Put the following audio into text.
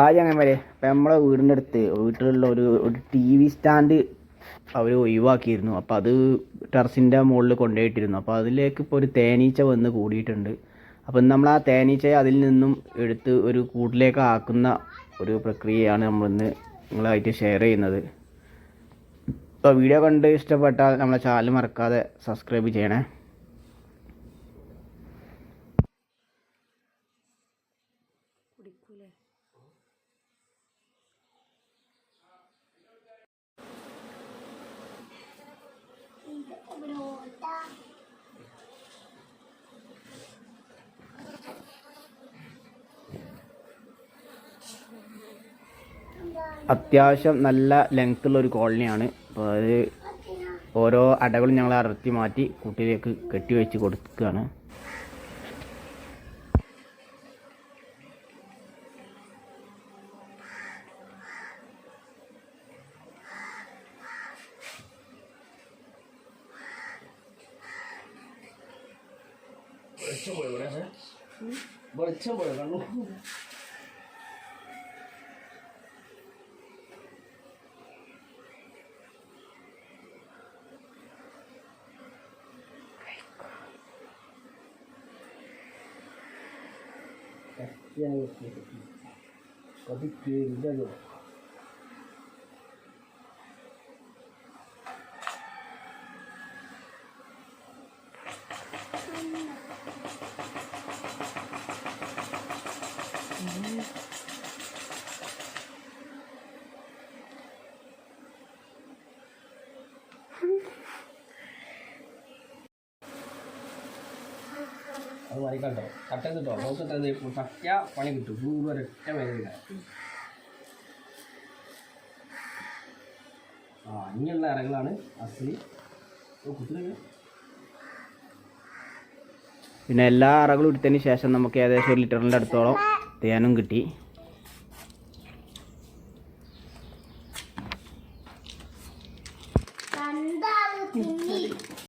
ആദ്യം അങ്ങനെ വരെ ഇപ്പം നമ്മളെ വീടിന്റെ അടുത്ത് വീട്ടിലുള്ള ഒരു ഒരു ടി വി സ്റ്റാൻഡ് അവർ ഒഴിവാക്കിയിരുന്നു. അപ്പോൾ അത് ടെറസിന്റെ മുകളിൽ കൊണ്ടുപോയിട്ടിരുന്നു. അപ്പോൾ അതിലേക്ക് ഇപ്പോൾ ഒരു തേനീച്ച വന്ന് കൂടിയിട്ടുണ്ട്. അപ്പം നമ്മൾ ആ തേനീച്ചയെ അതിൽ നിന്നും എടുത്ത് ഒരു കൂട്ടിലേക്ക് ആക്കുന്ന ഒരു പ്രക്രിയയാണ് നമ്മളിന്ന് നിങ്ങളായിട്ട് ഷെയർ ചെയ്യുന്നത്. അപ്പോൾ വീഡിയോ കണ്ട് ഇഷ്ടപ്പെട്ടാൽ നമ്മളെ ചാനൽ മറക്കാതെ സബ്സ്ക്രൈബ് ചെയ്യണേ. അത്യാവശ്യം നല്ല ലെങ്ത് ഉള്ള ഒരു കോളനിയാണ് അപ്പോൾ അത് ഓരോ അടകളും ഞങ്ങൾ അടർത്തി മാറ്റി കുട്ടിയിലേക്ക് കെട്ടി വെച്ച് കൊടുക്കുകയാണ്. 쳐버려 그래? 머리 쳐버려 갈로? 그냥 어디 뒤에 있는 거 അത് മറിക്കട്ടോ കട്ട കിട്ടോ നോക്കത്തത് പറ്റ പണി കിട്ടും. ഫുൾ ഒരൊറ്റ വേദന ആ ഇങ്ങനെയുള്ള ഇറകളാണ് അസലി. കുത്തിരി പിന്നെ എല്ലാ അറകളും എടുത്തതിന് ശേഷം നമുക്ക് ഏകദേശം ഒരു ലിറ്ററിന്റെ അടുത്തോളം തേനും കിട്ടി.